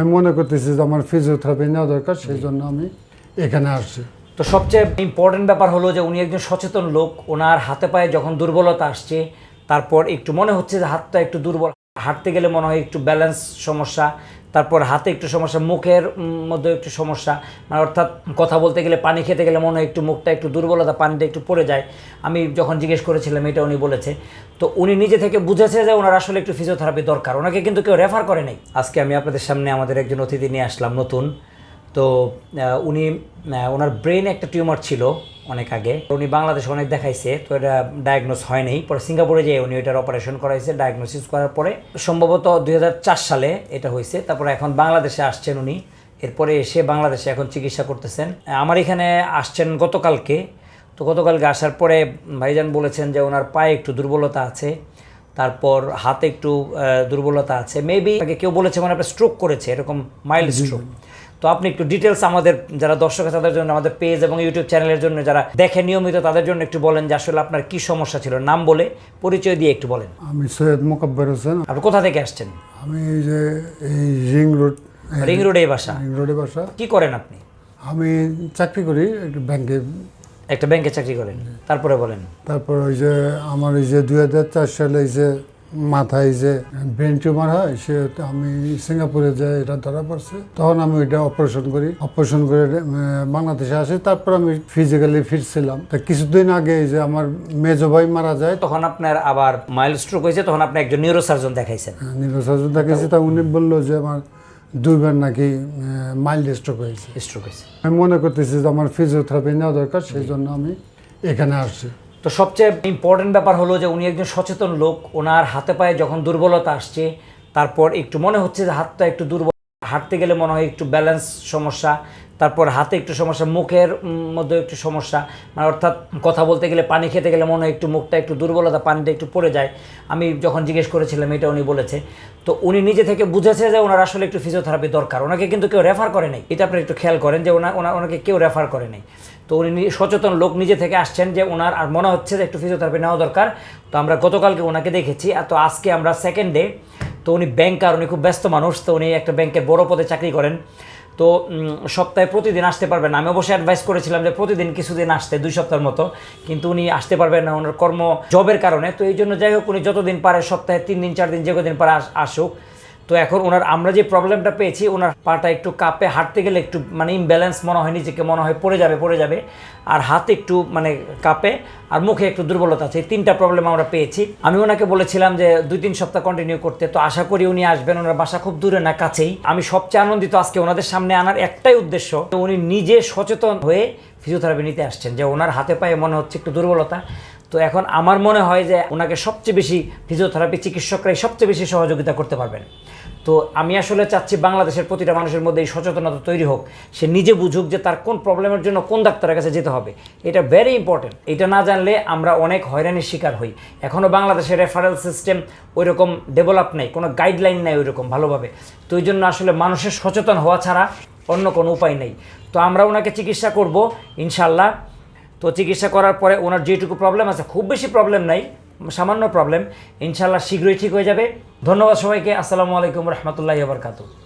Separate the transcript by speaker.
Speaker 1: আমি মনে করতেছি যে আমার ফিজিওথেরাপি নেওয়া দরকার, সেই জন্য আমি এখানে আসছি।
Speaker 2: তো সবচেয়ে ইম্পর্টেন্ট ব্যাপার হলো যে উনি একজন সচেতন লোক, ওনার হাতে পায়ে যখন দুর্বলতা আসছে, তারপর একটু মনে হচ্ছে যে হাতটা একটু দুর্বল, হাঁটতে গেলে মনে হয় একটু ব্যালেন্স সমস্যা তারপর হাতে একটু সমস্যা, মুখের মধ্যে একটু সমস্যা। মানে অর্থাৎ কথা বলতে গেলে পানি খেতে গেলে মনে হয় একটু মুখটা একটু দুর্বলতা, পানিটা একটু পড়ে যায়। আমি যখন জিজ্ঞেস করেছিলাম, এটা উনি বলেছে। তো উনি নিজে থেকে বুঝেছে যে ওনার আসলে একটু ফিজিওথেরাপি দরকার। ওনাকে কিন্তু কেউ রেফার করে নেই। আজকে আমি আপনাদের সামনে আমাদের একজন অতিথি নিয়ে আসলাম, নতুন। তো উনি ওনার ব্রেনে একটা টিউমার ছিল অনেক আগে। উনি বাংলাদেশে অনেক দেখাইছে তো এটা ডায়াগনোস হয় নাই পরে সিঙ্গাপুরে যেয়ে উনি এটার অপারেশন করাইছে ডায়াগনোসিস করার পরে সম্ভবত দুই হাজার চার সালে এটা হয়েছে তারপরে এখন বাংলাদেশে আসছেন উনি। এরপরে এসে বাংলাদেশে এখন চিকিৎসা করতেছেন। আমার এখানে আসছেন গতকালকে। তো গতকালকে আসার পরে ভাইজান বলেছেন যে ওনার পায়ে একটু দুর্বলতা আছে তারপর হাতে একটু দুর্বলতা আছে। মেবি আগে কেউ বলেছে মানে আপনার স্ট্রোক করেছে এরকম মাইল্ড স্ট্রোক তো আপনি একটু ডিটেলস আমাদের যারা দর্শক আছে তাদের জন্য আমাদের পেজ এবং ইউটিউব চ্যানেলের জন্য যারা দেখে নিয়মিত তাদের জন্য একটু বলেন যে আসলে আপনার কি সমস্যা ছিল। নাম বলে পরিচয় দিয়ে একটু বলেন।
Speaker 1: আমি সৈয়দ মোকাব্বর হোসেন।
Speaker 2: আপনি কোথা থেকে আসছেন?
Speaker 1: আমি এই যে এই রিং রোড
Speaker 2: রিং রোডে বাসা?
Speaker 1: রিং রোডে বাসা।
Speaker 2: কি করেন আপনি?
Speaker 1: আমি চাকরি করি একটু ব্যাংকে
Speaker 2: একটা ব্যাংকে চাকরি করেন। তারপরে বলেন।
Speaker 1: তারপর ওই যে আমার এই যে দুই হাজার চার সালে এই যে মাথায় যে ব্রেন টিউমার হয় সে আমি সিঙ্গাপুরে যাই এটা ধরা পড়ছে। তখন আমি ওইটা অপারেশন করি। অপারেশন করে বাংলাদেশে আসি। তারপর আমি ফিজিক্যালি ফিরছিলাম। তা কিছুদিন আগে যে আমার মেজো ভাই মারা যায়
Speaker 2: তখন আপনার আবার মাইল স্ট্রোক হয়েছে তখন আপনি একজন নিউরোসার্জন দেখাইছেন।
Speaker 1: নিরোসার্জন দেখেছি তা উনি বলল যে আমার দুইবার নাকি মাইল্ড স্ট্রোক হয়েছে।
Speaker 2: স্ট্রোক হয়েছে।
Speaker 1: আমি মনে করতেছি যে আমার ফিজিওথেরাপি নেওয়া দরকার সেই জন্য আমি এখানে আসছি।
Speaker 2: তো সবচেয়ে ইম্পর্টেন্ট ব্যাপার হলো যে উনি একজন সচেতন লোক, ওনার হাতে পায়ে যখন দুর্বলতা আসছে, তারপর একটু মনে হচ্ছে যে হাতটা একটু দুর্বল, হাঁটতে গেলে মনে হয় একটু ব্যালেন্স সমস্যা তারপর হাতে একটু সমস্যা, মুখের মধ্যে একটু সমস্যা। মানে অর্থাৎ কথা বলতে গেলে পানি খেতে গেলে মনে হয় একটু মুখটা একটু দুর্বলতা, পানিটা একটু পড়ে যায়। আমি যখন জিজ্ঞেস করেছিলাম, এটা উনি বলেছে। তো উনি নিজে থেকে বুঝেছে যে ওনার আসলে একটু ফিজিওথেরাপি দরকার। ওনাকে কিন্তু কেউ রেফার করে নাই। এটা আপনি একটু খেয়াল করেন যে ওনা, ওনা- ওনাকে কেউ রেফার করে নাই। তো উনি সচেতন লোক নিজে থেকে আসছেন যে ওনার, আর মনে হচ্ছে যে একটু ফিজিওথেরাপি নেওয়া দরকার। তো আমরা গতকালকে ওনাকে দেখেছি। আর তো আজকে আমরা সেকেন্ড ডে তো উনি ব্যাংকার উনি খুব ব্যস্ত মানুষ। তো উনি একটা ব্যাংকের বড় পদে চাকরি করেন। তো সপ্তাহে প্রতিদিন আসতে পারবেন আমি অবশ্যই অ্যাডভাইস করেছিলাম যে প্রতিদিন কিছুদিন আসতে, দুই সপ্তাহের মতো। কিন্তু উনি আসতে পারবেন না, ওনার কর্ম জবের কারণে। তো এই জন্য যাই হোক, উনি যতদিন পারে সপ্তাহে তিন দিন, চার দিন যে কদিন পারে আসুক। তো এখন ওনার, আমরা যে প্রবলেমটা পেয়েছি, ওনার পাটা একটু কাপে, হাঁটতে গেলে একটু মানে ইমব্যালেন্স মনে হয় নিজেকে, মনে হয় পড়ে যাবে পড়ে যাবে। আর হাতে একটু মানে কাপে, আর মুখে একটু দুর্বলতা আছে। এই তিনটা প্রবলেম আমরা পেয়েছি। আমি ওনাকে বলেছিলাম যে দুই তিন সপ্তাহ কন্টিনিউ করতে। তো আশা করি উনি আসবেন। ওনার বাসা খুব দূরে না, কাছেই। আমি সবচেয়ে আনন্দিত আজকে ওনাদের সামনে আনার একটাই উদ্দেশ্য, উনি নিজে সচেতন হয়ে ফিজিওথেরাপি নিতে আসছেন। যে ওনার হাতে পায়ে মনে হচ্ছে একটু দুর্বলতা। তো এখন আমার মনে হয় যে ওনাকে সবচেয়ে বেশি ফিজিওথেরাপি চিকিৎসকরাই সবচেয়ে বেশি সহযোগিতা করতে পারবেন। তো আমি আসলে চাচ্ছি বাংলাদেশের প্রতিটা মানুষের মধ্যে এই সচেতনতা তৈরি হোক। সে নিজে বুঝুক যে তার কোন প্রবলেমের জন্য কোন ডাক্তারের কাছে যেতে হবে। এটা ভেরি ইম্পর্টেন্ট এটা না জানলে আমরা অনেক হয়রানির শিকার হই। এখনও বাংলাদেশের রেফারেল সিস্টেম ওই রকম ডেভেলপ নেই, কোনো গাইডলাইন নেই ওই রকম ভালোভাবে। তো এই জন্য আসলে মানুষের সচেতন হওয়া ছাড়া অন্য কোনো উপায় নেই। তো আমরা ওনাকে চিকিৎসা করব ইনশাল্লাহ তো চিকিৎসা করার পরে ওনার যেটুকু প্রবলেম আছে, খুব বেশি প্রবলেম নাই, সামান্য প্রবলেম ইনশাল্লাহ শীঘ্রই ঠিক হয়ে যাবে। ধন্যবাদ সবাইকে, আসসালামু আলাইকুম রহমতুল্লাহ বরকাতু